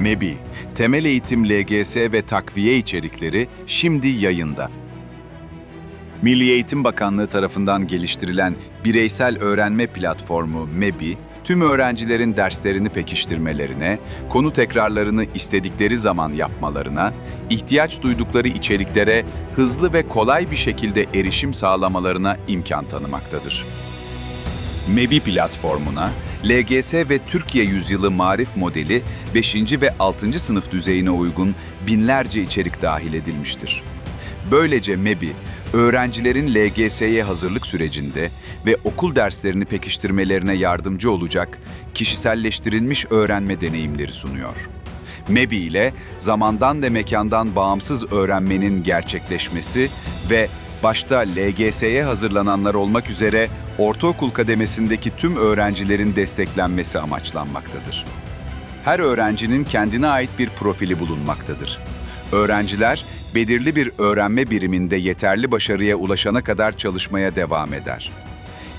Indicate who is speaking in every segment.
Speaker 1: MEBI, temel eğitim LGS ve takviye içerikleri şimdi yayında. Milli Eğitim Bakanlığı tarafından geliştirilen bireysel öğrenme platformu MEBI, tüm öğrencilerin derslerini pekiştirmelerine, konu tekrarlarını istedikleri zaman yapmalarına, ihtiyaç duydukları içeriklere hızlı ve kolay bir şekilde erişim sağlamalarına imkan tanımaktadır. MEBI platformuna LGS ve Türkiye Yüzyılı Marif modeli 5. ve 6. sınıf düzeyine uygun binlerce içerik dahil edilmiştir. Böylece MEBI, öğrencilerin LGS'ye hazırlık sürecinde ve okul derslerini pekiştirmelerine yardımcı olacak kişiselleştirilmiş öğrenme deneyimleri sunuyor. MEBI ile zamandan ve mekandan bağımsız öğrenmenin gerçekleşmesi ve başta LGS'ye hazırlananlar olmak üzere ortaokul kademesindeki tüm öğrencilerin desteklenmesi amaçlanmaktadır. Her öğrencinin kendine ait bir profili bulunmaktadır. Öğrenciler belirli bir öğrenme biriminde yeterli başarıya ulaşana kadar çalışmaya devam eder.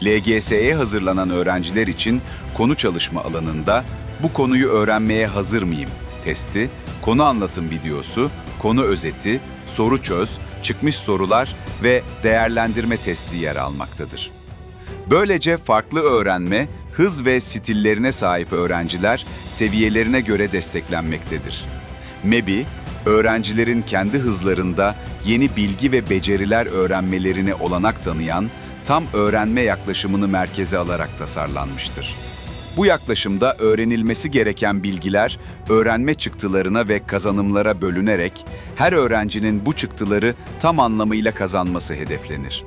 Speaker 1: LGS'ye hazırlanan öğrenciler için konu çalışma alanında bu konuyu öğrenmeye hazır mıyım testi, konu anlatım videosu, konu özeti, soru çöz, çıkmış sorular ve değerlendirme testi yer almaktadır. Böylece farklı öğrenme, hız ve stillerine sahip öğrenciler seviyelerine göre desteklenmektedir. MEBI, öğrencilerin kendi hızlarında yeni bilgi ve beceriler öğrenmelerine olanak tanıyan, tam öğrenme yaklaşımını merkeze alarak tasarlanmıştır. Bu yaklaşımda öğrenilmesi gereken bilgiler öğrenme çıktılarına ve kazanımlara bölünerek her öğrencinin bu çıktıları tam anlamıyla kazanması hedeflenir.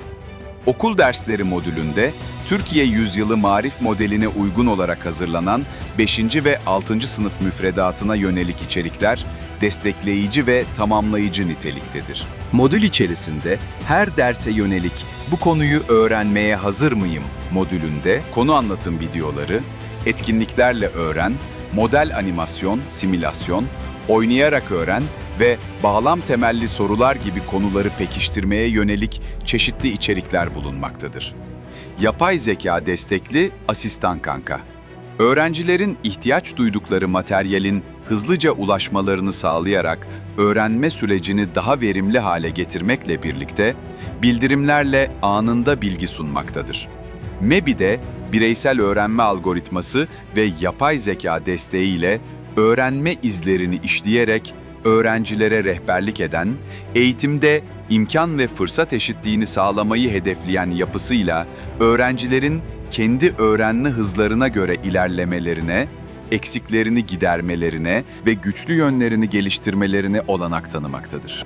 Speaker 1: Okul dersleri modülünde Türkiye Yüzyılı Marif modeline uygun olarak hazırlanan 5. ve 6. sınıf müfredatına yönelik içerikler destekleyici ve tamamlayıcı niteliktedir. Modül içerisinde her derse yönelik bu konuyu öğrenmeye hazır mıyım modülünde konu anlatım videoları, etkinliklerle öğren, model animasyon, simülasyon, oynayarak öğren ve bağlam temelli sorular gibi konuları pekiştirmeye yönelik çeşitli içerikler bulunmaktadır. Yapay zeka destekli asistan kanka. Öğrencilerin ihtiyaç duydukları materyalin hızlıca ulaşmalarını sağlayarak öğrenme sürecini daha verimli hale getirmekle birlikte bildirimlerle anında bilgi sunmaktadır. MEBİ'de bireysel öğrenme algoritması ve yapay zeka desteğiyle öğrenme izlerini işleyerek öğrencilere rehberlik eden, eğitimde imkan ve fırsat eşitliğini sağlamayı hedefleyen yapısıyla öğrencilerin kendi öğrenme hızlarına göre ilerlemelerine, eksiklerini gidermelerine ve güçlü yönlerini geliştirmelerine olanak tanımaktadır.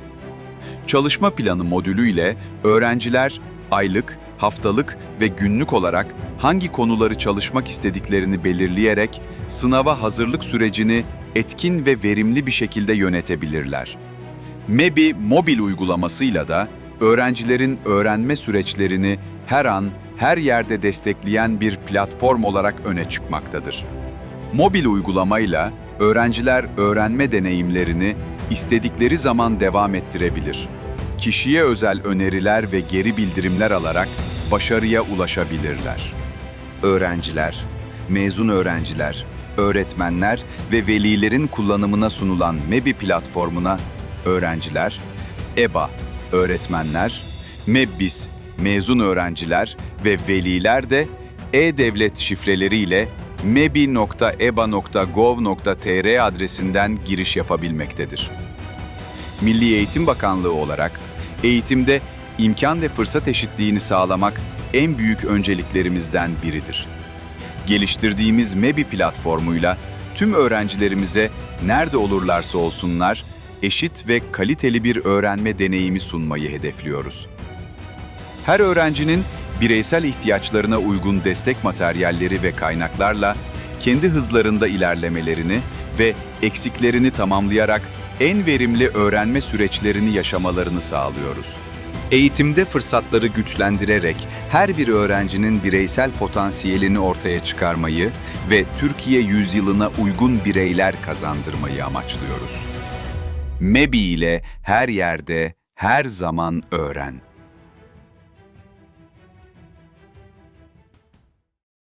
Speaker 1: Çalışma planı modülü ile öğrenciler aylık, haftalık ve günlük olarak hangi konuları çalışmak istediklerini belirleyerek sınava hazırlık sürecini etkin ve verimli bir şekilde yönetebilirler. MEBI mobil uygulamasıyla da öğrencilerin öğrenme süreçlerini her an, her yerde destekleyen bir platform olarak öne çıkmaktadır. Mobil uygulamayla öğrenciler öğrenme deneyimlerini istedikleri zaman devam ettirebilir. Kişiye özel öneriler ve geri bildirimler alarak başarıya ulaşabilirler. Öğrenciler, mezun öğrenciler, öğretmenler ve velilerin kullanımına sunulan MEBI platformuna öğrenciler, EBA, öğretmenler, MEBBİS, mezun öğrenciler ve veliler de e-devlet şifreleriyle mebi.eba.gov.tr adresinden giriş yapabilmektedir. Milli Eğitim Bakanlığı olarak eğitimde imkan ve fırsat eşitliğini sağlamak en büyük önceliklerimizden biridir. Geliştirdiğimiz MEBI platformuyla tüm öğrencilerimize nerede olurlarsa olsunlar eşit ve kaliteli bir öğrenme deneyimi sunmayı hedefliyoruz. Her öğrencinin bireysel ihtiyaçlarına uygun destek materyalleri ve kaynaklarla kendi hızlarında ilerlemelerini ve eksiklerini tamamlayarak en verimli öğrenme süreçlerini yaşamalarını sağlıyoruz. Eğitimde fırsatları güçlendirerek her bir öğrencinin bireysel potansiyelini ortaya çıkarmayı ve Türkiye yüzyılına uygun bireyler kazandırmayı amaçlıyoruz. MEBI ile her yerde, her zaman öğren.